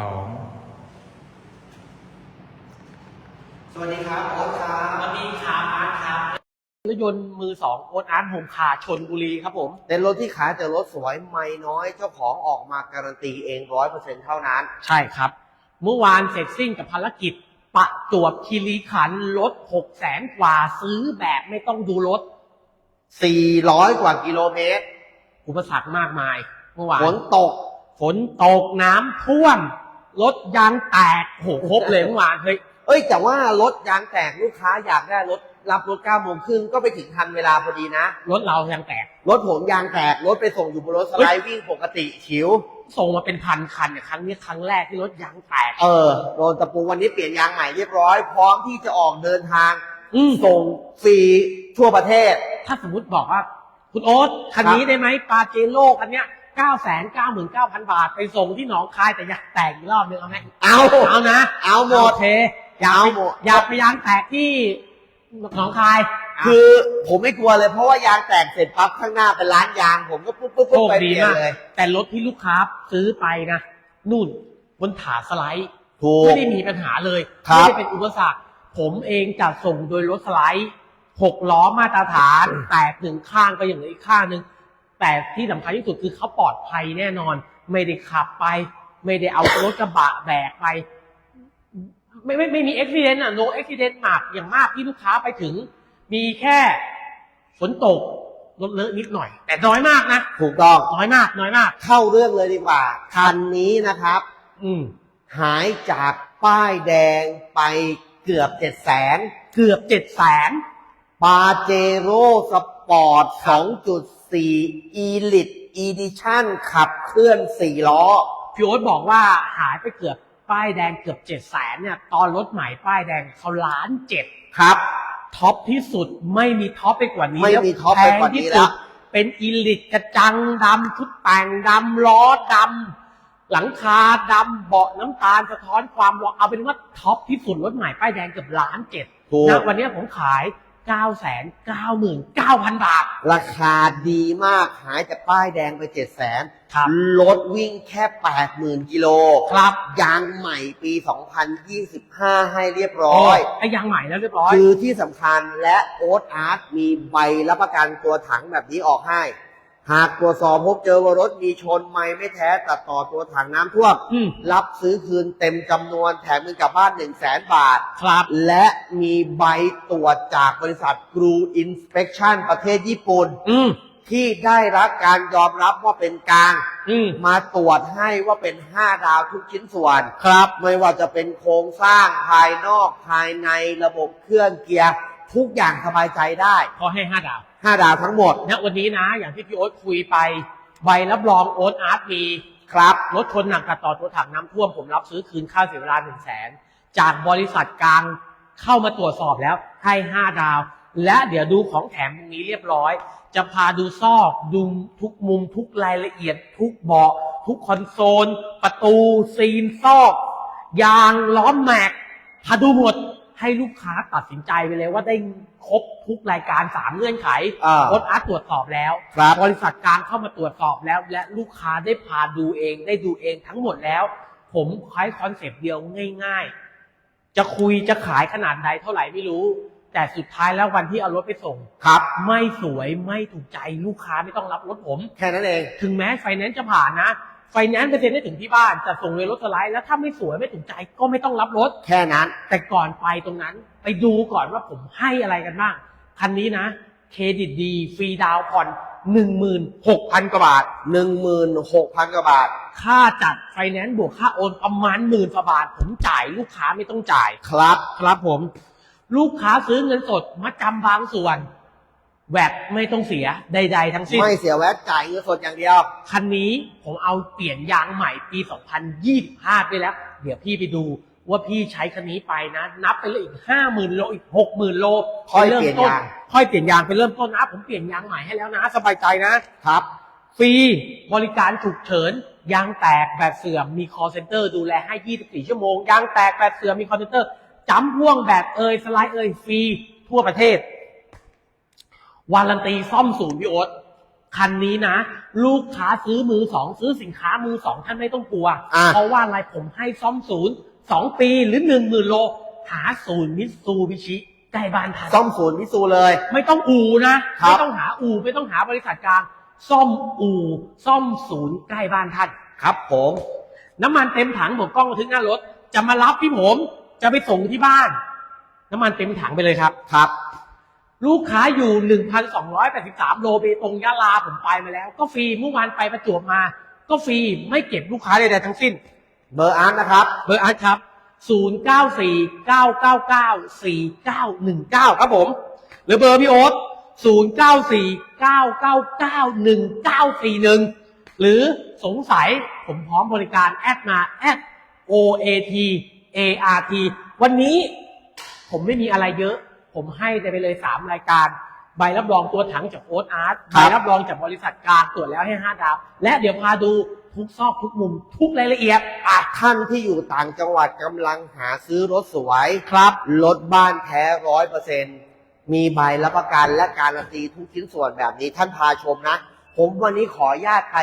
สองสวัสดีครับโอ๊ตครับ สวัสดีครับอาร์ตครับรถยนต์มือสองโอนอาร์ตโฮมคาร์ชนบุรีครับผม เป็นรถที่ขายแต่รถสวยไม่น้อยเจ้าของออกมาการันตีเองร้อยเปอร์เซ็นต์เท่านั้น ใช่ครับ เมื่อวานเสร็จสิ้นกับภารกิจ ประจวบคีรีขันธ์รถหกแสนกว่าซื้อแบบไม่ต้องดูรถ400กว่ากิโลเมตรอุปสรรคมากมาย เมื่อวานฝนตก ฝนตกน้ำท่วม รถยางแตกโหครบเลยเมื่อวานเฮ้ยเอ้ย แต่ว่ารถยางแตกลูกค้าอยากได้รถรับรถ9โมงครึ่งก็ไปถึงทันเวลาพอดีนะ รถเรายางแตก รถผมยางแตก รถไปส่งอยู่บนรถสไลด์วิ่งปกติฉิว ส่งมาเป็นพันคันเนี่ยครั้งนี้ครั้งแรกที่รถยางแตก เออโดนตะปูวันนี้เปลี่ยนยางใหม่เรียบร้อย พร้อมที่จะออกเดินทางอืมส่งฟรีทั่วประเทศ ถ้าสมมติบอกว่า คุณโอ๊ตคันนี้ครับได้ไหมปาเจโร่คันเนี้ย เก้าแสนเก้าหมื่นเก้าพันบาทไปส่งที่หนองคายแต่อยากแตกอีกรอบนึงเอาไหมเอาเอานะเอาหมดโอเคอยากเอาไปหมดอยากไปยางแตกที่หนองคาย คือผมไม่กลัวเลยเพราะว่ายางแตกเสร็จปั๊บข้างหน้าเป็นร้านยาง ผมก็ปุ๊บปุ๊บโชปุ๊บคไปดีเปลี่ยนมากเลย แต่รถที่ลูกค้าซื้อไปนะนู่นบนถาสไลด์ถูกไม่ได้มีปัญหาเลยครับไม่ได้เป็นอุปสรรคผมเองจะส่งโดยรถสไลด์หกล้อมาตรฐาน แตกหนึ่งข้างก็อย่างเหลืออีกข้างหนึ่ง แต่ที่สำคัญที่สุดคือเขาปลอดภัยแน่นอน ไม่ได้ขับไป ไม่ได้เอารถกระบะแบกไป ไม่ไม่ไม่มีอุบิเหตุอะ no accident มากอย่างมากที่ลูกค้าไปถึง มีแค่ฝนตกรถเลอะนิดหน่อย แต่น้อยมากนะถูกต้องน้อยมาก น้อยมาก เข้าเรื่องเลยดีกว่าคันนี้นะครับ อืมหายจากป้ายแดงไปเกือบเจ็ดแสนเกือบเจ็ดแสนปาเจโร่ส ปอร์ต 2.4 Elite Edition ขับเคลื่อน 4 ล้อ พี่โอ๊ตบอกว่าหายไปเกือบป้ายแดงเกือบเจ็ดแสนเนี่ย ตอนรถใหม่ป้ายแดงเขาล้านเจ็ดครับ ท็อปที่สุดไม่มีท็อปไปกว่านี้ไม่มีท็อปไปกว่านี้พงที่แล้วสุดเป็นอิลิตกระจังดำชุดแต่งดำล้อดำหลังคาดำเบาะน้ำตาลสะท้อนความร้อนเอาเป็นว่าท็อปที่สุดรถใหม่ป้ายแดงเกือบล้านเจ็ดถูก นะวันนี้ผมขาย 9 9 9 9 0 0 0บาท ราคาดีมากหายจากป้ายแดงไป7 0 0 0 0ครับรถวิ่งแค่80,000กิโลครับ ยางใหม่ปี2025ให้เรียบร้อย ไอ้ยางใหม่แล้วเรียบร้อย คือที่สำคัญและโอ๊ตอาร์ตมีใบรับประกันตัวถังแบบนี้ออกให้ หากตรวจสอบพบเจอว่ารถมีชนไม่ไม่แท้ตัดต่อตัวถังน้ำท่วมอืมรับซื้อคืนเต็มจำนวนแถมเงินกลับบ้าน1 0 0 0 0แสนบาท ครับ และมีใบตรวจจากบริษัทกรูอินสเป t ชั่นประเทศญี่ปุ่น อืมที่ได้รับการยอมรับว่าเป็นกลาง อืมมาตรวจให้ว่าเป็น 5 ดาวทุกชิ้นส่วน ครับ ไม่ว่าจะเป็นโครงสร้างภายนอกภายในระบบเครื่องเกียร์ ทุกอย่างสบายใจได้พอให้ห้าดาว5ดาวทั้งหมดณวันนี้นะ อย่างที่พี่โอ๊ตคุยไป ใบรับรองโอ๊ตอาร์ตมีครับรถชนหนักตัดต่อตัวถังน้ำท่วมผมรับซื้อคืนค่าเสียเวลาหนึ่งแสนจากบริษัทกลางเข้ามาตรวจสอบแล้วให้ห้าดาว และเดี๋ยวดูของแถมตรงนี้เรียบร้อย จะพาดูซอกดูทุกมุม ทุกรายละเอียด ทุกเบาะทุกคอนโซล ประตู ซีนซอก ยางล้อมแม็กพาดูหมด ให้ลูกค้าตัดสินใจไปเลยว่าได้ครบทุกรายการสามเงื่อนไขอ่าโอ๊ตอาร์ตตรวจสอบแล้วครับบริษัทกลางเข้ามาตรวจสอบแล้ว และลูกค้าได้พาดูเอง ได้ดูเองทั้งหมดแล้ว ผมใช้คอนเซปต์เดียวง่าย ๆ จะคุยจะขายขนาดใดเท่าไหร่ไม่รู้ แต่สุดท้ายแล้ววันที่เอารถไปส่ง ครับ ไม่สวยไม่ถูกใจลูกค้าไม่ต้องรับรถผม แค่นั้นเอง ถึงแม้ไฟแนนซ์จะผ่านนะ ไฟแนนซ์เปอร์เซ็นต์ได้ถึงที่บ้านจะส่งเลยรถสไลด์แล้วถ้าไม่สวยไม่ถูกใจก็ไม่ต้องรับรถ แค่นั้น แต่ก่อนไปตรงนั้น ไปดูก่อนว่าผมให้อะไรกันบ้าง คันนี้นะ เครดิตดี ฟรีดาวน์ผ่อนหนึ่งหมื่นหกพันกว่าบาท16,000กว่าบาท ค่าจัดไฟแนนซ์บวกค่าโอนประมาณหมื่นกว่าบาท ผมจ่ายลูกค้าไม่ต้องจ่ายครับ ครับผม ลูกค้าซื้อเงินสดมาจำบางส่วน แวดไม่ต้องเสียใดๆทั้งสิ้น ไม่เสียแวดจ่ายเงินสดอย่างเดียว คันนี้ผมเอาเปลี่ยนยางใหม่ปี 2025ไปแล้ว เดี๋ยวพี่ไปดูว่าพี่ใช้คันนี้ไปนะ นับไปเลยอีก50,000โลอีก60,000โลค่อยไปริ่มเปลี่ยนต้ยางค่อยเปลี่ยนยางไปเริ่มต้นนะผมเปลี่ยนยางใหม่ให้แล้วนะ สบายใจนะครับฟรีบริการฉุกเฉินยางแตกแบบเสื่อมมี call center ดูแลให้ 24 ชั่วโมงยางแตกแบบเสื่อมมี call center จำพ่วงแบบเอยสไลด์เอยฟรีทั่วประเทศ วารันตีซ่อมศูนย์พี่โอ๊ตคันนี้นะ ลูกค้าซื้อมือสองซื้อสินค้ามือสองท่านไม่ต้องกลัว อะ เพราะว่าอะไรผมให้ซ่อมศูนย์สองปีหรือหนึ่งหมื่นโล หาศูนย์มิตซูบิชิใกล้บ้านท่านซ่อมศูนย์มิซูเลย ไม่ต้องอู่นะ ครับ ไม่ต้องหาอู่ไม่ต้องหาบริษัทกลางซ่อมอู่ซ่อมศูนย์ใกล้บ้านท่าน ครับผม น้ำมันเต็มถังผมกล้องมาถึงหน้ารถ จะมารับที่ผม จะไปส่งที่บ้าน น้ำมันเต็มถังไปเลยครับ ครับ ลูกค้าอยู่ 1,283 โลเบตงยะลาผมไปมาแล้ว ก็ฟรีเมื่อวานไปประจวบมา ก็ฟรีไม่เก็บลูกค้าใดๆทั้งสิ้น เบอร์อาร์ตนะครับ เบอร์อาร์ตครับ 0949994919 ครับผม หรือเบอร์พี่โอ๊ต0949991941 หรือสงสัยผมพร้อมบริการแอดมาแอด OAT ART วันนี้ผมไม่มีอะไรเยอะ ผมให้ไปเลย 3 รายการ ใบรับรองตัวถังจากโอ๊ตอาร์ตครัใบบรับรองจากบริษัทกลางตรวจแล้วให้ 5 ดาว และเดี๋ยวพาดูทุกซอกทุกมุมทุกรายละเอียด อะท่านที่อยู่ต่างจังหวัดกำลังหาซื้อรถสวยครับรถบ้านแท้ร้อยเปอร์เซ็นมีใบรับประกันและการันตีทุกชิ้นส่วนแบบนี้ท่านพาชมนะ ผมวันนี้ขออนุญาตไป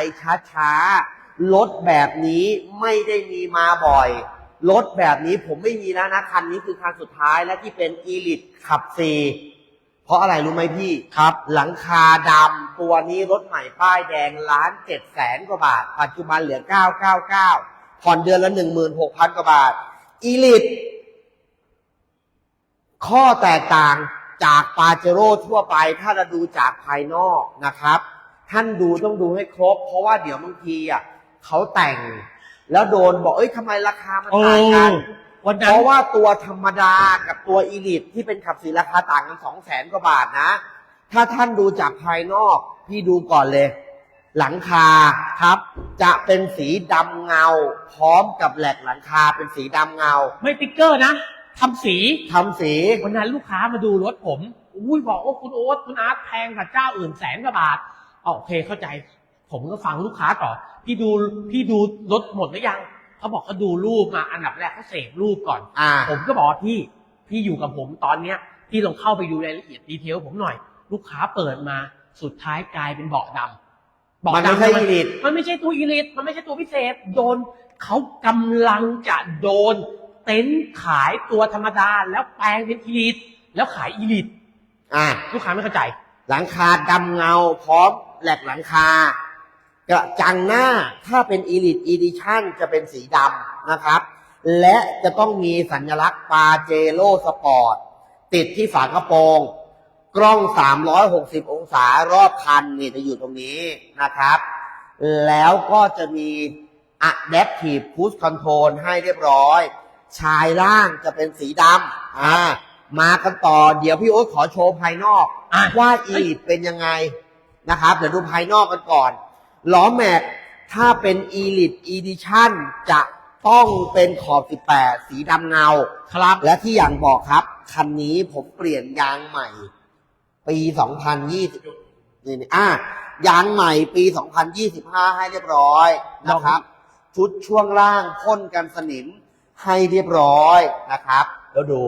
ช้าๆรถแบบนี้ไม่ได้มีมาบ่อย รถแบบนี้ผมไม่มีแล้วนะ คันนี้คือคันสุดท้ายและที่เป็นอีลิทขับซีเพราะอะไรรู้ไหมพี่ครับ หลังคาดำตัวนี้รถใหม่ป้ายแดงล้านเจ็ดแสนกว่าบาท ปัจจุบันเหลือ999ผ่อนเดือนละ16,000กว่าบาทอีลิทข้อแตกต่างจากปาเจโร่ทั่วไป ถ้าเราดูจากภายนอกนะครับ ท่านดูต้องดูให้ครบ เพราะว่าเดี๋ยวบางทีอะเขาแต่ง แล้วโดนบอกเอ้ยทำไมราคามันโอ้ต่างกันวันเพนั้นราะว่าตัวธรรมดากับตัวอีลิทที่เป็นขับสีราคาต่างกันสองแสนกว่าบาทนะ ถ้าท่านดูจากภายนอก พี่ดูก่อนเลย หลังคาครับ จะเป็นสีดำเงา พร้อมกับแหลกหลังคาเป็นสีดำเงา ไม่ติ๊กเกอร์นะทำสีทำสีวันนั้นลูกค้ามาดูรถผม อุ้ยบอกว่าคุณโอ๊ตคุณอาร์ตแพงกว่าเจ้าอื่นแสนกว่าบาทอ๋อโอเคเข้าใจ ผมก็ฟังลูกค้าต่อ พี่ดูพี่ดูรถหมดหรือยังเขาบอกเขาดูรูปมาอันดับแรกเขาเสพรูปก่อน อ่า ผมก็บอกว่าพี่พี่อยู่กับผมตอนเนี้ยพี่ลองเข้าไปดูรายละเอียดดีเทลผมหน่อย ลูกค้าเปิดมาสุดท้ายกลายเป็นเบาะดำเบาะมันไม่ดำใช่ทำอีลิท มันไม่ใช่ตัวอีลิทมันไม่ใช่ตัวพิเศษ โดนเขากำลังจะโดน เต็นท์ขายตัวธรรมดาแล้วแปลงเป็นอีลิทแล้วขายอีลิทอ่า ลูกค้าไม่เข้าใจ หลังคาดำเงาพร้อมแหลกหลังคา กระจังหน้าถ้าเป็น Elite Edition จะเป็นสีดำนะครับ และจะต้องมีสัญลักษณ์ปาเจโ o สปอร์ตติดที่ฝากระโปรง กล้อง 360 องศารอบคันนี่จะอยู่ตรงนี้นะครับ แล้วก็จะมี Adaptive Cruise Control ให้เรียบร้อย ชายล่างจะเป็นสีดำอ่ามากันต่อ เดี๋ยวพี่โอ๊ตขอโชว์ภายนอกอะว่าอีลิทเป็นยังไงนะครับ เดี๋ยวดูภายนอกกันก่อน ล้อแม็ก ถ้าเป็น Elite Edition จะต้องเป็นขอบ 18 สีดำเงา ครับ และที่อย่างบอกครับ คันนี้ผมเปลี่ยนยางใหม่ ปี 2020นี่นี่อะยางใหม่ปี 2025 ให้เรียบร้อยนะครับ ชุดช่วงล่างพ่นกันสนิมให้เรียบร้อยนะครับ แล้วดู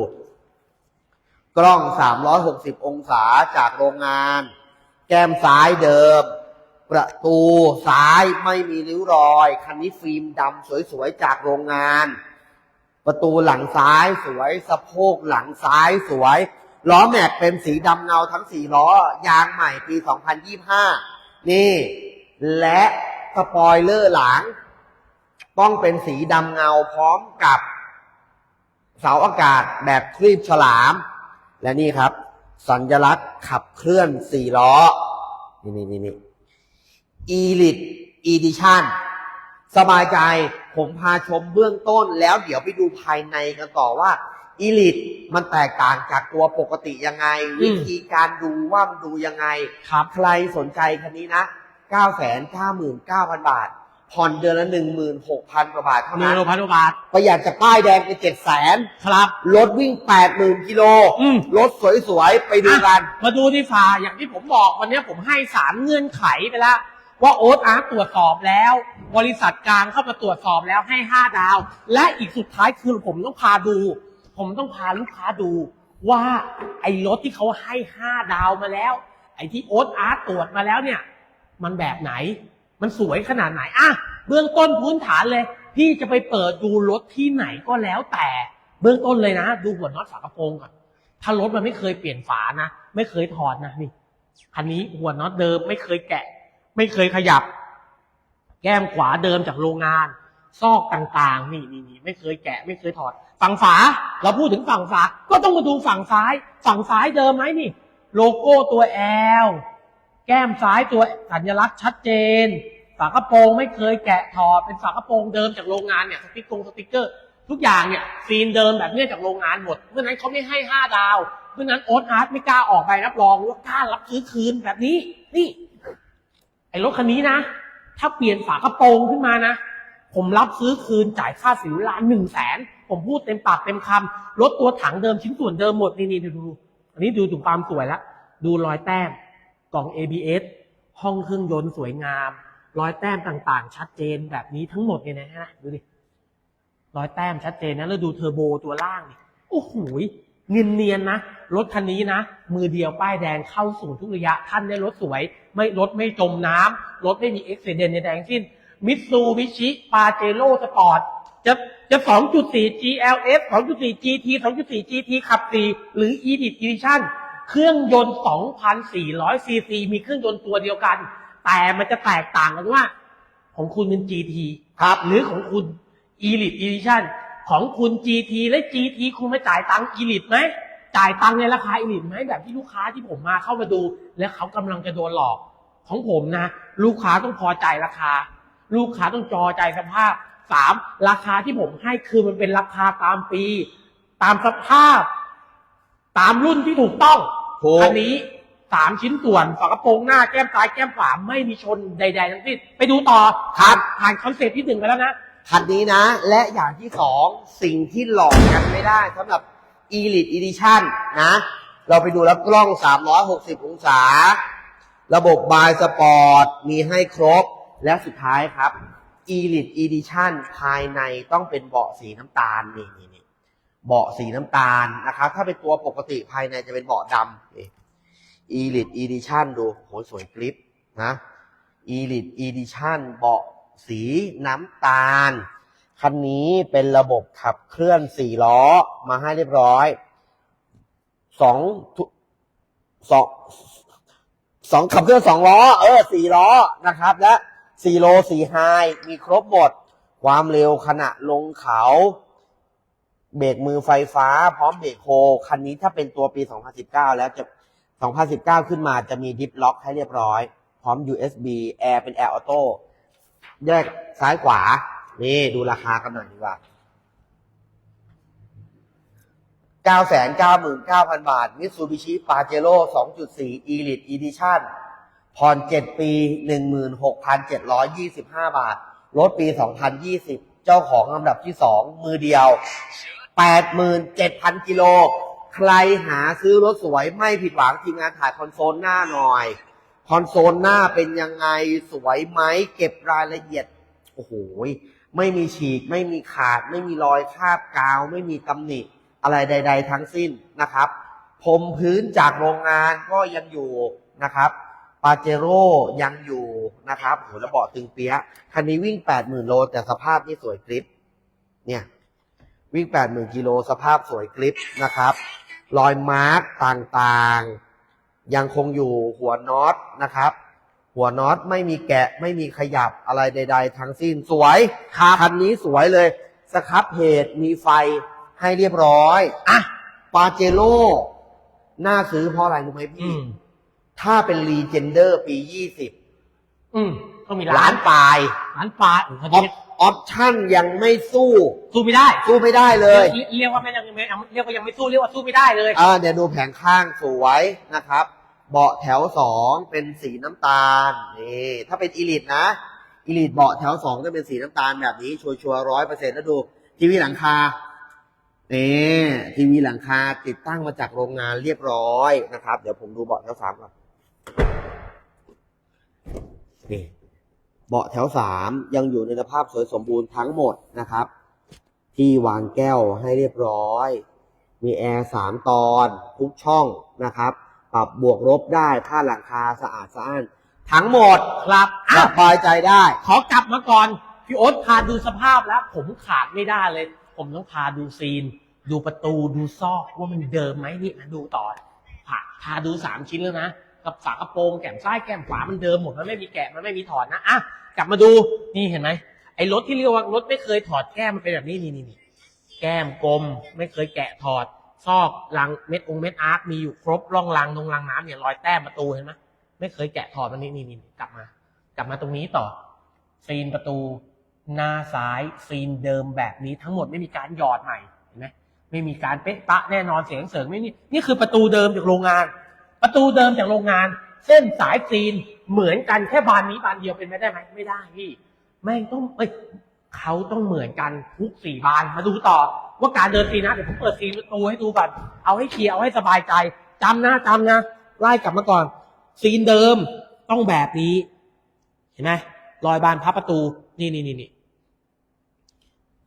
กล้อง 360 องศาจากโรงงาน แก้มซ้ายเดิม ประตูซ้ายไม่มีริ้วรอย คันนี้ฟิล์มดำสวยๆจากโรงงาน ประตูหลังซ้ายสวย สะโพกหลังซ้ายสวย ล้อแม็กเป็นสีดำเงาทั้งสี่ล้อ ยางใหม่ปี 2025 นี่ และสปอยเลอร์หลัง ต้องเป็นสีดำเงาพร้อมกับเสาอากาศแบบครีบฉลาม และนี่ครับ สัญลักษณ์ขับเคลื่อนสี่ล้อ นี่นี่นี่นี่ Elite Edition สบายใจผมพาชมเบื้องต้นแล้วเดี๋ยวไปดูภายในกันต่อว่า Elite มันแตกต่างจากตัวปกติยังไงอืมวิธีการดูว่ามันดูยังไงครับใครสนใจคันนี้นะ 999,000 บาท ผ่อนเดือนละ 16,000 กว่าบาทเท่าหนึ่นั้งนโลพันกว่าบาท ประหยัดจากป้ายแดงไป700,000ครับ รถวิ่ง80,000กิโล อืม รถสวยๆ ไปดูกัน มาดูที่ฝาอย่างที่ผมบอกวันนี้ผมให้สามเงื่อนไขไปแล้ว ว่าโอ๊ตอาร์ตตรวจสอบแล้ว บริษัทกลางเข้ามาตรวจสอบแล้วให้ห้าดาว และอีกสุดท้ายคือผมต้องพาดู ผมต้องพาลูกค้าดู ว่าไอ้รถที่เขาให้ห้าดาวมาแล้ว ไอ้ที่โอ๊ตอาร์ตตรวจมาแล้วเนี่ย มันแบบไหน มันสวยขนาดไหนอะเบื้องต้นพื้นฐานเลยพี่จะไปเปิดดูรถที่ไหนก็แล้วแต่เบื้องต้นเลยนะ ดูหัวน็อตฝากระโปรงก่อนถ้ารถมันไม่เคยเปลี่ยนฝานะ ไม่เคยถอดนะนี่คันนี้หัวน็อตเดิมไม่เคยแกะ ไม่เคยขยับ แก้มขวาเดิมจากโรงงาน ซอกต่างๆ นี่นี่นี่ไม่เคยแกะ ไม่เคยถอด ฝั่งฝา เราพูดถึงฝั่งฝา ก็ต้องมาดูฝั่งซ้าย ฝั่งซ้ายเดิมไหมนี่ โลโก้ตัว L แก้มซ้ายตัวสัญลักษณ์ชัดเจน ฝากระโปรงไม่เคยแกะถอด เป็นฝากระโปรงเดิมจากโรงงานเนี่ยสติ๊กกงสติ๊กเกอร์ ทุกอย่างเนี่ยซีนเดิมแบบเนี้ยจากโรงงานหมด เพราะนั้นเขาไม่ให้ห้าดาว เพราะนั้นโอ๊ตอาร์ตไม่กล้าออกใบรับรองว่ากล้ารับซื้อคืนแบบนี้ นี่ ไอ้รถคันนี้นะ ถ้าเปลี่ยนฝากระโปรงขึ้นมานะ ผมรับซื้อคืนจ่ายค่าสิวล้านหนึ่งแสน ผมพูดเต็มปากเต็มคำรถตัวถังเดิมชิ้นส่วนเดิมหมดนี่นี่ดูดูอันนี้ดูถึงความสวยแล้วดูรอยแต้มกล่อง ABS ห้องเครื่องยนต์สวยงาม รอยแต้มต่างๆ ชัดเจนแบบนี้ทั้งหมดเนี่ยนะฮะดูดิรอยแต้มชัดเจนนะแล้วดูเทอร์โบตัวล่างนี่โอ้โห เนียนเนียนๆนะ รถคันนี้นะ มือเดียวป้ายแดงเข้าสู่ทุกระยะ ท่านได้รถสวย ไม่รถไม่จมน้ำรถไม่มีเอ็กซิเดนในแดทั้งสิ้นมิตซูบิชิปาเจโร่สปอร์ตจะจะ 2.4 GLS 2.4 GT 2.4 GT ขับ4หรือ Edit Edition เครื่องยนต์ 2,400ซีซีมีเครื่องยนต์ตัวเดียวกัน แต่มันจะแตกต่างกันว่า ของคุณเป็น GT ครับ หรือของคุณ Elite Edition ของคุณ GT และ GT คุณมาจ่ายตังค์ Elite ไหมจ่ายตังค์ในราคา Elite ไหมแบบที่ลูกค้าที่ผมมาเข้ามาดู แล้วเขากำลังจะโดนหลอก ของผมนะ ลูกค้าต้องพอใจราคา ลูกค้าต้องจอใจสภาพสามราคาที่ผมให้คือมันเป็นราคาตามปี ตามสภาพ ตามรุ่นที่ถูกต้องถูกอันนี้สามชิ้นส่วนฝากระโปรงหน้าแก้มซ้ายแก้มขวาไม่มีชนใด ๆ ทั้งสิ้นไปดูต่อครับผ่านคอนเซ็ปต์ที่หนึ่งไปแล้วนะ คันนี้นะ และอย่างที่สองสิ่งที่หลอกกันไม่ได้สำหรับ Elite Edition นะ เราไปดูแล้วกล้อง 360 องศา ระบบบายสปอร์ต มีให้ครบ และสุดท้ายครับ Elite Edition ภายในต้องเป็นเบาะสีน้ำตาลนี่นี่นี่เบาะสีน้ำตาลนะครับ ถ้าเป็นตัวปกติภายในจะเป็นเบาะดำนี่ Elite Edition ดูโหสวยกริปนะ Elite Edition เบาะ สีน้ำตาล คันนี้เป็นระบบขับเคลื่อนสี่ล้อมาให้เรียบร้อยสองสองสองขับเคลื่อนสองล้อ เออสี่ล้อนะครับ และสี่โลสี่ไฮมีครบหมด ความเร็วขณะลงเขา เบรกมือไฟฟ้า พร้อมเบรกโฮคันนี้ถ้าเป็นตัวปี 2019 แล้วจะ 2019 ขึ้นมาจะมีดิฟล็อกให้เรียบร้อย พร้อม USB แอร์เป็นแอร์ออโต้ แยกซ้ายขวา นี่ดูราคากันหน่อยดีกว่าเก้าแสนเก้าหมื่นเก้าพันบาท มิตซูบิชิปาเจโร่สองจุดสี่อีลิตอีดิชั่นผ่อนเจ็ดปีหนึ่งหมื่นหกพันเจ็ดร้อยยี่สิบห้าบาท รถปีสองพันยี่สิบเจ้าของลำดับที่สองมือเดียวแปดหมื่นเจ็ดพันกิโล ใครหาซื้อรถสวยไม่ผิดหวังทีมงานถ่ายคอนโซลหน้าหน่อย คอนโซลหน้าเป็นยังไงสวยไหมเก็บรายละเอียด โอ้โหไม่มีฉีก ไม่มีขาด ไม่มีรอยคราบกาว ไม่มีตำหนิอะไรใด ๆ ทั้งสิ้นนะครับพรมพื้นจากโรงงานก็ยังอยู่นะครับปาเจโร่ยังอยู่นะครับโหแล้วเบาะตึงเปียะคันนี้วิ่ง 80,000 โล แต่สภาพนี่สวยกริปเนี่ยวิ่ง 80,000 กิโลสภาพสวยกริปนะครับ รอยมาร์กต่างๆ ยังคงอยู่หัวน็อตนะครับ หัวน็อตไม่มีแกะไม่มีขยับอะไรใด ๆ ทั้งสิ้นสวยคันนี้สวยเลยสครับเพจมีไฟให้เรียบร้อยอะปาเจโร่น่าซื้อเพราะอะไรรู้ไหมอืพี่มถ้าเป็นรีเจนเดอร์ปีอืมต้องมี20ล้าร้านนปลายร้านปลาโอ้โหออปออปชั่นยังไม่สู้ สู้ไม่ได้สู้ไม่ได้เลย เรียกเรียกว่าไม่ยังไม่เรียกว่ายังไม่สู้เรียกว่าสู้ไม่ได้เลย อ่าเดี๋ยวดูแผงข้างสวยนะครับ เบาะแถวสองเป็นสีน้ำตาลนี่ถ้าเป็นอีลิทนะอีลิทเบาะแถวสองจะเป็นสีน้ำตาลแบบนี้ ชัวร์ร้อยเปอร์เซ็นต์แล้วดู ทีวีหลังคานี่ทีวีหลังคาติดตั้งมาจากโรงงานเรียบร้อยนะครับ เดี๋ยวผมดูเบาะแถวสามก่อนนี่เบาะแถวสามยังอยู่ในสภาพสวยสมบูรณ์ทั้งหมดนะครับ ที่วางแก้วให้เรียบร้อย มีแอร์สามตอนทุกช่องนะครับ ปรับบวกลบได้ผ้าหลังคาสะอาดสะอ้านทั้งหมดครับสอะบายใจได้ ขอกลับมาก่อน พี่โอ๊ตพาดูสภาพแล้ว ผมขาดไม่ได้เลย ผมต้องพาดูซีน ดูประตูดูซอกว่ามันเดิมไหมนี่มาดูต่อพาพาดูสามชิ้นแล้วนะ กับฝากระโปรงแก้มซ้ายแก้มขวามันเดิมหมดมันไม่มีแกะมันไม่มีถอดนะอะกลับมาดูนี่เห็นไหมไอ้รถที่เรียกว่ารถไม่เคยถอดแก้มมันเป็นแบบนี้นี่นี่นี่แก้มกลมไม่เคยแกะถอด ซอกรังเม็ดองเม็ดอาร์ตมีอยู่ครบร่องรางตรงรางน้ำเนี่ยรอยแต้มประตูเห็นไหมไม่เคยแกะถอดมันนี่นี่นี่กลับมา กลับมาตรงนี้ต่อซีนประตู หน้าซ้ายซีนเดิมแบบนี้ทั้งหมดไม่มีการหยอดใหม่เห็นไหมไม่มีการเป๊ะปะแน่นอนเสียงเสริงไม่นี่นี่คือประตูเดิมจากโรงงาน ประตูเดิมจากโรงงาน เส้นสายซีนเหมือนกันแค่บานนี้บานเดียวเป็นไปได้ไหมไม่ได้พี่แม่งต้องเอ้ยเขาต้องเหมือนกันทุกสี่บานมาดูต่อ ว่าการเดินซีนนะเดี๋ยวผมเปิดซีนประตูให้ดูก่อนเอาให้เคลียร์เอาให้สบายใจจำนะจำนะไล่กลับมาก่อน ซีนเดิมต้องแบบนี้ เห็นไหมรอยบานพับประตู นี่นี่นี่นี่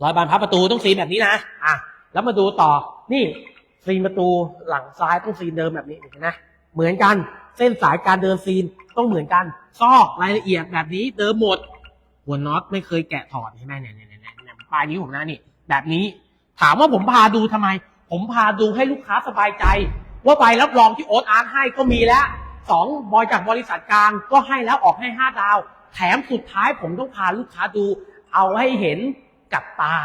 รอยบานพับประตูต้องซีนแบบนี้นะอะแล้วมาดูต่อ นี่ซีนประตูหลังซ้ายต้องซีนเดิมแบบนี้เห็นไหมเหมือนกันเส้นสายการเดินซีนต้องเหมือนกัน ซอกรายละเอียดแบบนี้เดิมหมด หัวน็อตไม่เคยแกะถอดเห็นไหมนี่ยเนี่ยเนี่ยเนี่ยปลายนิ้วผมนะนี่ แบบนี้ ถามว่าผมพาดูทำไม ผมพาดูให้ลูกค้าสบายใจ ว่าใบรับรองที่โอ๊ตอาร์ตให้ก็มีแล้วสองบอยจากบริษัทกลางก็ให้แล้วออกให้ห้าดาว แถมสุดท้ายผมต้องพาลูกค้าดู เอาให้เห็นกับตา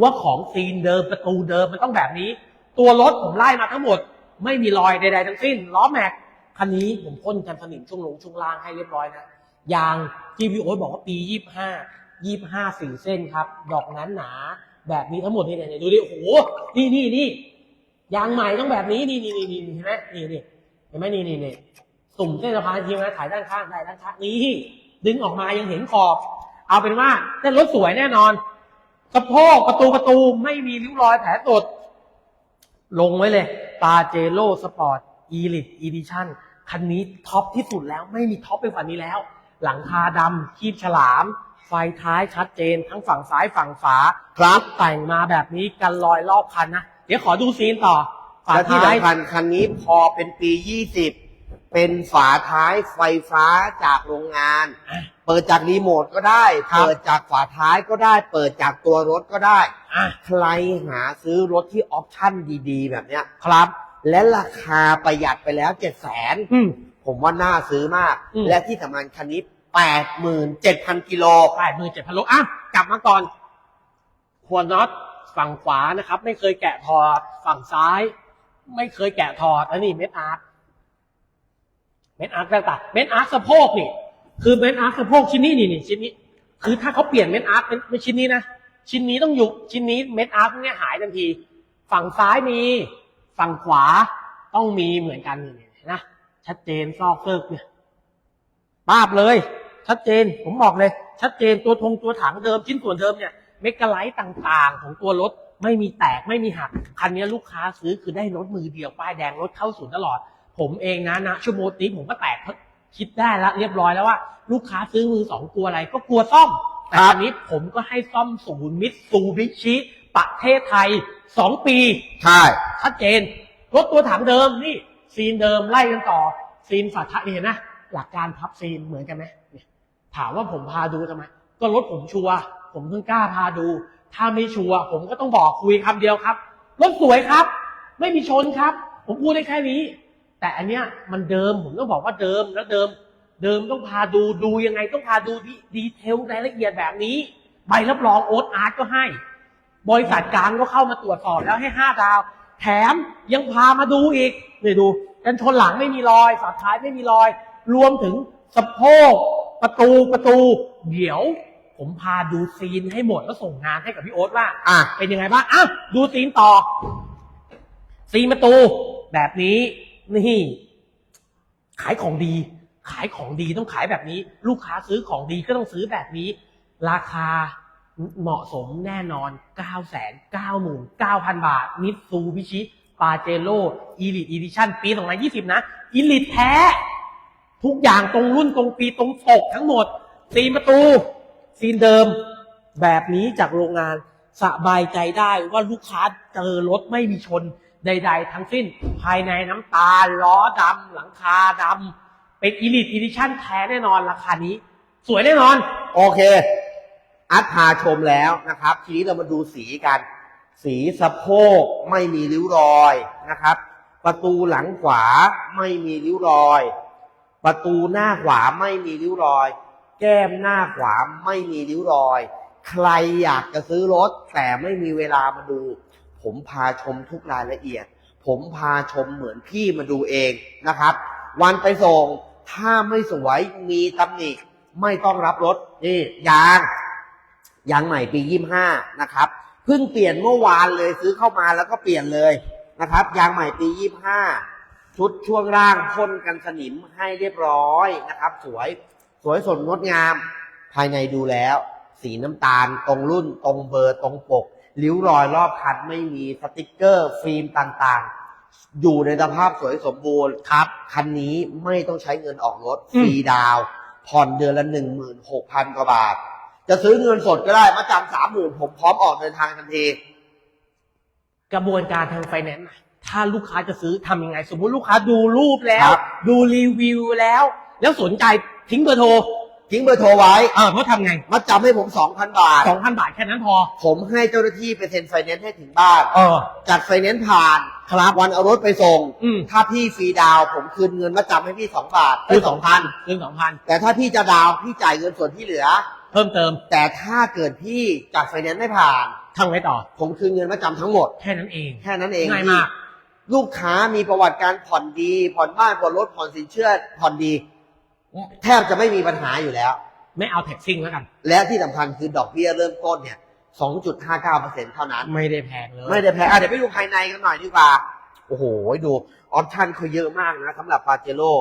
ว่าของซีนเดิมประตูเดิมมันต้องแบบนี้ ตัวรถผมไล่มาทั้งหมด ไม่มีรอยใด ๆ ทั้งสิ้นล้อแม็กคันนี้ผมพ่นกันสนิมช่วงลงช่วงล่างให้เรียบร้อยนะยางที่พี่โอ๊ตบอกว่าปียี่ห้ายี่ห้าสี่เส้นครับ ดอกนั้นหนา แบบนี้ทั้งหมดนี่เนี่ยดูดิโอ้โหนี่นี่นี่ยางใหม่ต้องแบบนี้นี่นี่นี่เห็นไหมนี่นี่เห็นไหมนี่นี่นี่สุ่มเส้นสะพานทีมงานถ่ายด้านข้างได้ด้านข้างนี่ดึงออกมายังเห็นขอบ เอาเป็นว่าเส้นรถสวยแน่นอนสะโพกประตูประตูไม่มีริ้วรอยแผลตด ลงไว้เลยตาเจโ o สปอร์ตอีลิทอีดิชั่นคันนี้ท็อปที่สุดแล้วไม่มีท็อปไปกว่านี้แล้ว หลังคาดำคีบฉลาม ไฟท้ายชัดเจน ทั้งฝั่งซ้ายฝั่งฝาครับแต่งมาแบบนี้กันลอยรอบคันนะ เดี๋ยวขอดูซีนต่อฝาและที่ท้าย สำคัญคันนี้พอเป็นปี 20 เป็นฝาท้ายไฟฟ้าจากโรงงานอะเปิดจากรีโมทก็ได้ ครับ เปิดจากฝาท้ายก็ได้ เปิดจากตัวรถก็ได้ อะใครหาซื้อรถที่ออปชั่นดีๆ แบบเนี้ย ครับ และราคาประหยัดไปแล้ว 7 0 0 0 0 0อืม ผมว่าน่าซื้อมาก อืม และที่สำคัญคันนี้ 87,000กิโลแปดหมื่นเจ็ดพันโลอะกลับมาก่อนหัวน็อตฝั่งขวานะครับ ไม่เคยแกะถอด ฝั่งซ้าย ไม่เคยแกะถอดอันนี้เม็ดอาร์ตเม็ดอาร์ตต่างๆเม็ดอาร์ตสะโพกนี่คือเม็ดอาร์ตสะโพกชิ้นนี้นี่นี่ชิ้นนี้ คือถ้าเขาเปลี่ยนเม็ดอาร์ตเป็นชิ้นนี้นะชิ้นนี้ต้องอยู่ชิ้นนี้เม็ดอาร์ตเนี้ยหายทันที ฝั่งซ้ายมี ฝั่งขวาต้องมีเหมือนกันนี่นะชัดเจนซอกเซิกเนี่ยป้าบเลย ชัดเจนผมบอกเลย ชัดเจนตัวธงตัวถังเดิมชิ้นส่วนเดิมเนี่ยเมกะไลท์ต่างๆ ของตัวรถไม่มีแตกไม่มีหัก คันนี้ลูกค้าซื้อคือได้รถมือเดียวป้ายแดงรถเข้าศูนย์ตลอด ผมเองนะนะชั่วโมงนี้ผมก็แตกเพราะคิดได้แล้วเรียบร้อยแล้วว่า ลูกค้าซื้อมือสองกลัวอะไรก็กลัวซ่อมแต่ครับอันนี้ผมก็ให้ซ่อมศูนย์มิตซูบิชิประเทศไทยสองปีใช่ชัดเจนรถตัวถังเดิมนี่ซีนเดิมไล่กันต่อซีนฝาท้ายนี่เห็นไหมหลักการพับซีนเหมือนกันไหมเนี่ย ถามว่าผมพาดูทำไม ก็รถผมชัวร์ผมเพิ่งกล้าพาดู ถ้าไม่ชัวร์ผมก็ต้องบอกคุยคำเดียวครับ รถสวยครับ ไม่มีชนครับ ผมพูดได้แค่นี้ แต่อันเนี้ยมันเดิมผมต้องบอกว่าเดิมแล้วเดิม เดิมต้องพาดูดูยังไงต้องพาดูดีดีเทลรายละเอียดแบบนี้ ใบรับรองโอ๊ตอาร์ตก็ให้ บริษัทกลางก็เข้ามาตรวจสอบแล้วให้ห้าดาว แถมยังพามาดูอีกนี่ดูกันชนหลังไม่มีรอยฝาท้ายไม่มีรอย รวมถึงสะโพก ประตูประตู เดี๋ยว ผมพาดูซีนให้หมดแล้วส่งงานให้กับพี่โอ๊ตว่าอะ เป็นยังไงบ้างอะดูซีนต่อ ซีนประตู แบบนี้นี่ ขายของดี ขายของดีต้องขายแบบนี้ ลูกค้าซื้อของดีก็ต้องซื้อแบบนี้ ราคาเหมาะสมแน่นอน 9 9 9 0 0 0 บาท มิตซูบิชิปาเจโร่อีลิอีดิชั่นปี 2020 นะอีลิทแท้ ทุกอย่างตรงรุ่นตรงปีตรงปกทั้งหมดซีนประตูซีนเดิม แบบนี้จากโรงงานสบายใจได้ว่าลูกค้าเจอรถไม่มีชนใด ๆ ทั้งสิ้น ภายในน้ำตาลล้อดำหลังคาดำเป็น Elite Edition แท้แน่นอนราคานี้ สวยแน่นอน โอเค อัดพาชมแล้วนะครับ ทีนี้เรามาดูสีกัน สีสะโพกไม่มีริ้วรอยนะครับ ประตูหลังขวาไม่มีริ้วรอย ประตูหน้าขวาไม่มีริ้วรอย แก้มหน้าขวาไม่มีริ้วรอย ใครอยากจะซื้อรถ แต่ไม่มีเวลามาดู ผมพาชมทุกรายละเอียด ผมพาชมเหมือนพี่มาดูเองนะครับ วันไปส่งถ้าไม่สวยมีตำหนิไม่ต้องรับรถนี่ยางยางใหม่ปียี่ห้านะครับเพิ่งเปลี่ยนเมื่อวานเลยซื้อเข้ามาแล้วก็เปลี่ยนเลยนะครับ ยางใหม่ปียี่ห้า ชุดช่วงล่างพ่นกันสนิมให้เรียบร้อยนะครับ สวยสวยสดงดงาม ภายในดูแล้ว สีน้ำตาล ตรงรุ่น ตรงเบอร์ตรงปก ริ้วรอยรอบคันไม่มีสติกเกอร์ ฟิล์มต่างๆ อยู่ในสภาพสวยสมบูรณ์ครับ คันนี้ไม่ต้องใช้เงินออกรถฟรีดาวน์ผ่อนเดือนละหนึ่งหมื่นหกพันกว่าบาท จะซื้อเงินสดก็ได้มาจำสามหมื่นผมพร้อมออกเดินทางทันทีกระบวนการทางไฟแนนซ์น่ะ ถ้าลูกค้าจะซื้อทำยังไง สมมุติลูกค้าดูรูปแล้ว ครับ ดูรีวิวแล้ว แล้วสนใจทิ้งเบอร์โทรทิ้งเบอร์โทรไว้เออเขาทำไงมาจำให้ผมสองพันบาท สองพันบาทแค่นั้นพอ ผมให้เจ้าหน้าที่ไปเซ็นไฟแนนซ์ให้ถึงบ้าน เออ จัดไฟแนนซ์ผ่านครับวันเอารถไปส่ง อืม ถ้าพี่ฟรีดาวน์ผมคืนเงินมาจำให้พี่สองบาทคือสสอองงพัพันนคือสองพันแต่ถ้าพี่จะดาวน์พี่จ่ายเงินส่วนที่เหลือ เพิ่มเติมแต่ถ้าเกิดพี่จัดไฟแนนซ์ไม่ผ่าน ทำไงต่อ ผมคืนเงินมาจำทั้งหมด แค่นั้นเอง แค่นั้นเองง่ายมาก ลูกค้ามีประวัติการผ่อนดี ผ่อนบ้านผ่อนรถผ่อนสินเชื่อผ่อนดี แทบจะไม่มีปัญหาอยู่แล้ว ไม่เอาแท็กซิ่งแล้วกัน และที่สำคัญคือดอกเบี้ยเริ่มต้นเนี่ย 2.59%เท่านั้น ไม่ได้แพงเลย ไม่ได้แพงอะเดี๋ยวไปดูภายในกันหน่อยดีกว่า โอ้โห ดู ออปชั่นเขาเยอะมากนะสำหรับปาเจโร่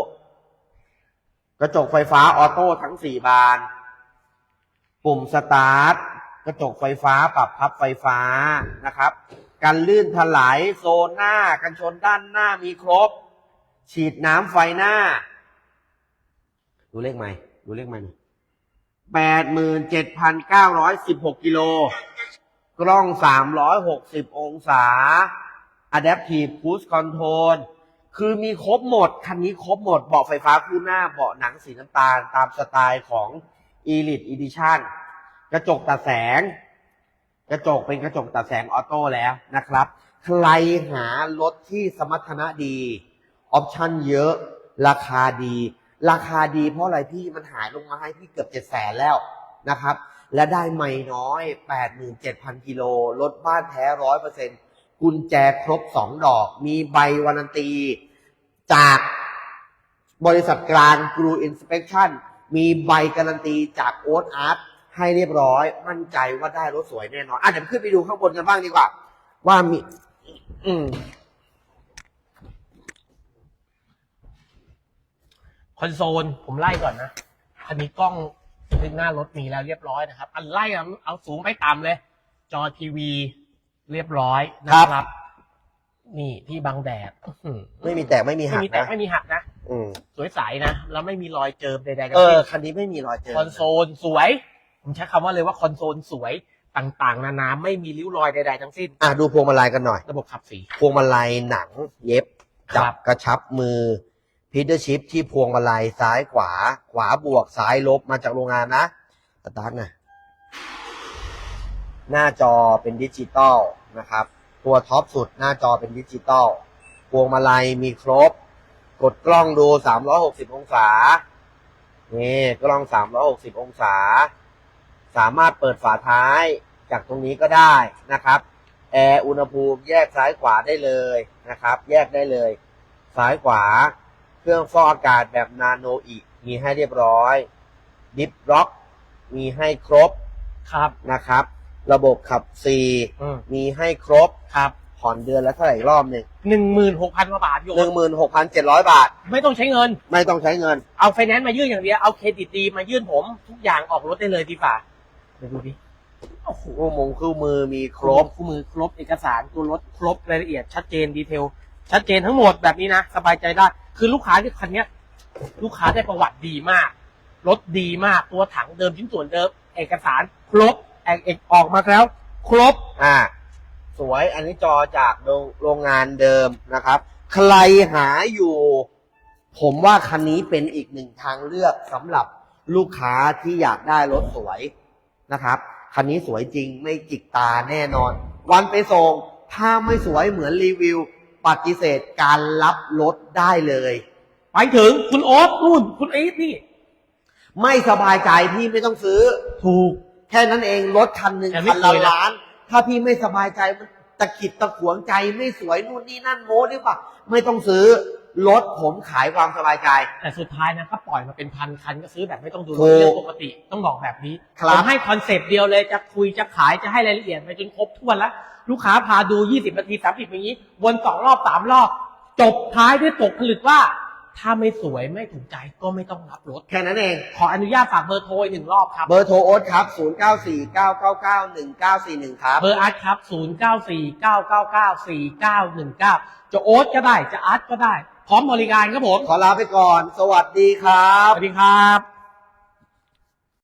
กระจกไฟฟ้าออโต้ทั้ง 4 บาน ปุ่มสตาร์ท กระจกไฟฟ้าปรับพับไฟฟ้านะครับ กันลื่นถลายโซนหน้า กันชนด้านหน้ามีครบ ฉีดน้ำไฟหน้า ดูเลขใหม่ ดูเลขใหม่แปดหมื่นเจ็ดพันเก้าร้อยสิบหกกิโล กล้องสามร้อยหกสิบองศา Adaptive Cruise Control คือมีครบหมด คันนี้ครบหมด เบาะไฟฟ้าคู่หน้า เบาะหนังสีน้ำตาล ตามสไตล์ของ Elite Edition กระจกตัดแสง กระจกเป็นกระจกตัดแสงออโต้แล้วนะครับ ใครหารถที่สมรรถนะดี ออปชั่นเยอะ ราคาดี ราคาดีเพราะอะไรพี่มันหายลงมาให้พี่เกือบเจ็ดแสนแล้วนะครับ และได้ไม่น้อย 87,000 กิโลรถบ้านแท้ร้อยเปอร์เซ็นกุญแจครบ2ดอก มีใบวารันตี จากบริษัทกลางกรูอินสเป t ชั่นมีใบการันตีจากโอ๊ตอาร์ต ให้เรียบร้อย มั่นใจว่าได้รถสวยแน่นอนอะเดี๋ยวขึ้นไปดูข้างบนกันบ้างดีกว่า ว่ามี อืมคอนโซลผมไล่ก่อนนะคันนี้กล้องทึงหน้ารถมีแล้วเรียบร้อยนะครับ อันไล่เอาเอาสูงไปต่ำเลย จอทีวีเรียบร้อยนะครับ นี่ที่บังแดดอื้อหือไม่มีแตกไม่มีไม่หักมีแต่นะไม่มีหักนะอืมสวยใสนะ แล้วไม่มีรอยเจิมใดๆทั้เองอสิ้นคันนี้ไม่มีรอยเจอคอนโซลสวย ผมใช้คำว่าเลยว่าคอนโซลสวยต่างๆ นานาไม่มีริ้วรอยใดๆทั้งสิ้น อะดูพวงมาลัยกันหน่อย ระบบขับสี พวงมาลัยหนังเย็บครัจับบ กระชับมือพิดเดอร์ชิปที่พวงมาลัยซ้ายขวา ขวาบวกซ้ายลบมาจากโรงงานนะสตาร์ทนะหน้าจอเป็นดิจิตอลนะครับ ตัวท็อปสุดหน้าจอเป็นดิจิตอลพวงมาลัยมีครบ กดกล้องดู 360 องศา นี่กล้อง 360 องศา สามารถเปิดฝาท้ายจากตรงนี้ก็ได้นะครับแอร์อุณหภูมิแยกซ้ายขวาได้เลยนะครับ แยกได้เลย ซ้ายขวา เครื่องฟอกอากาศแบบนาโนอีมีให้เรียบร้อยดิฟล็อก มีให้ครบครับนะครับ ระบบขับอืม4มีให้ครบครับผ่อนเดือนละเท่าไหร่อีกรอบหนึ่งหนึ่งหมื่นหกพันกว่าบาทโยหนึ่งหมื่นหกพันเจ็ดร้อยบาท ไม่ต้องใช้เงิน ไม่ต้องใช้เงิน เอาไฟแนนซ์มายื่นอย่างเดียว เอาเครดิตดีมายื่นผม ทุกอย่างออกรถได้เลยดีฝ่า เดี๋ยวดูดิโอ้โหคู่มงคู่มือมีครบคู่มือครบเอกสารตัวรถครบรายละเอียดชัดเจนดีเทลชัดเจนทั้งหมดแบบนี้นะ สบายใจได้ คือลูกค้าที่คันเนี้ยลูกค้าได้ประวัติดีมาก รถดีมากตัวถังเดิมชิ้นส่วนเดิม เอกสารครบเอกเอกออกมาแล้ว ครบอ่า สวยอันนี้จอจากโรงโรงงานเดิมนะครับ ใครหาอยู่ ผมว่าคันนี้เป็นอีกหนึ่งทางเลือกสำหรับลูกค้าที่อยากได้รถสวย นะครับคันนี้สวยจริงไม่จิกตาแน่นอน วันไปส่งถ้าไม่สวยเหมือนรีวิว ปฏิเสธการรับรถได้เลย ไปถึงคุณโอ๊ตนู่น คุณอีทนี่ ไม่สบายใจพี่ไม่ต้องซื้อ ถูก แค่นั้นเองรถคันหนึ่งแต่ไม่คันละเคยนะ ล้าน ถ้าพี่ไม่สบายใจมันตะขิดตะขวงใจไม่สวยนู่นนี่นั่นโม้หรือเปล่าไม่ต้องซื้อ รถผมขายความสบายใจ แต่สุดท้ายนะก็ปล่อยมาเป็นพันคันก็ซื้อแบบไม่ต้องดูถูกเรื่องปกติต้องบอกแบบนี้ครับผมให้คอนเซปต์เดียวเลยจะคุยจะขายจะให้รายละเอียดไปจนครบถ้วนแล้ว ลูกค้าพาดู 20 นาที 30อย่างนี้ วนสองรอบสามรอบ จบท้ายด้วยตกผลึกว่า ถ้าไม่สวยไม่ถูกใจก็ไม่ต้องรับรถ แค่นั้นเอง ขออนุญาตฝากเบอร์โทรอีกหนึ่งรอบครับ เบอร์โทรโอ๊ตครับ 0 9 4 9 9 9 1 9 4 1 ครับ เบอร์อาร์ตครับ 0 9 4 9 9 9 4 9 1 9 จะโอ๊ตก็ได้จะอาร์ตก็ได้ พร้อมบริการครับผม ขอลาไปก่อน สวัสดีครัสบวัสดีครับ